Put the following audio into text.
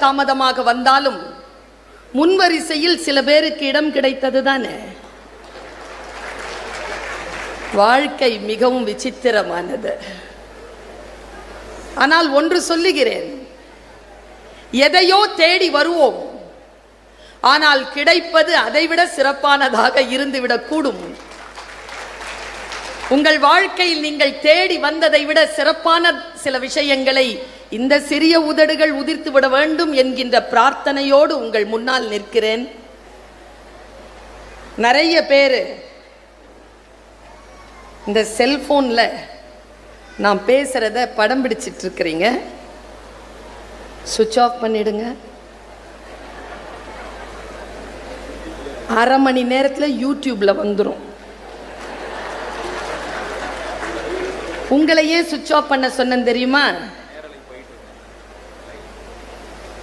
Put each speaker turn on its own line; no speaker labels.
காலதாமதமாக வந்தாலும் முன்வரிசையில் சில பேருக்கு இடம் கிடைத்தது தானே? வாழ்க்கை மிகவும் விசித்திரமானது. ஆனால் ஒன்று சொல்லுகிறேன். எதையோ தேடி வருவோம். ஆனால் கிடைப்பது அதைவிட சிறப்பானதாக இருந்துவிடக்கூடும். உங்கள் வாழ்க்கையில் நீங்கள் தேடி வந்ததை விட சிறப்பான சில விஷயங்களை இந்த சிறிய உதடுகள் உதிர்த்து விட வேண்டும் என்கின்ற பிரார்த்தனையோடு உங்கள் முன்னால் நிற்கிறேன். நிறைய பேர் இந்த செல்போன்ல நான் பேசுறத படம் பிடிச்சிட்டு இருக்கிறீங்க. சுவிட்ச் ஆஃப் பண்ணிடுங்க. அரை மணி நேரத்தில் யூடியூப்ல வந்துடும் உங்களையே சுவிட்ச் ஆஃப் பண்ண சொன்னேன் தெரியுமா?